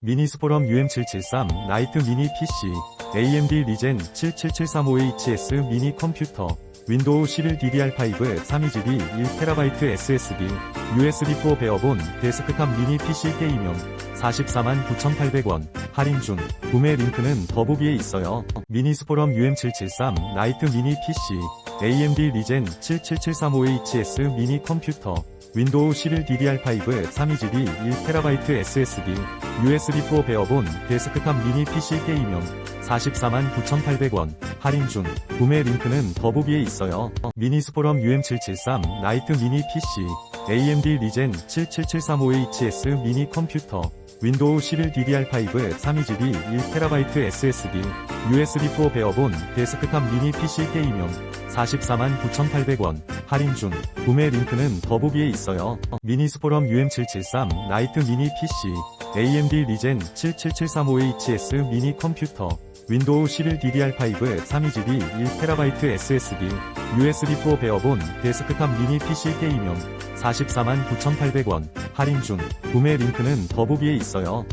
미니스포럼 UM773 나이트 미니 PC, AMD 리젠 77735HS 미니 컴퓨터, 윈도우 11 DDR5 32GB 1TB SSD, USB4 베어본 데스크탑 미니 PC 게임용 449,800원 할인 중 구매 링크는 더보기에 있어요. 미니스포럼 UM773 나이트 미니 PC, AMD 리젠 77735HS 미니 컴퓨터, 윈도우 11 DDR5 32GB 1TB SSD, USB4 베어본 데스크탑 미니 PC 게임용 449,800원 할인 중 구매 링크는 더보기에 있어요. 미니 스포럼 UM773 나이트 미니 PC, AMD 리젠 77735HS 미니 컴퓨터, 윈도우 11 DDR5 32GB 1TB SSD, USB4 베어본 데스크탑 미니 PC 게임용 449,800원 할인 중 구매 링크는 더보기에 있어요. 미니스포럼 UM773 나이트 미니 PC, AMD 리젠 77735HS 미니 컴퓨터, 윈도우 11 DDR5 32GB 1TB SSD, USB4 베어본 데스크탑 미니 PC 게임용 449,800원 할인 중 구매 링크는 더보기에 있어요.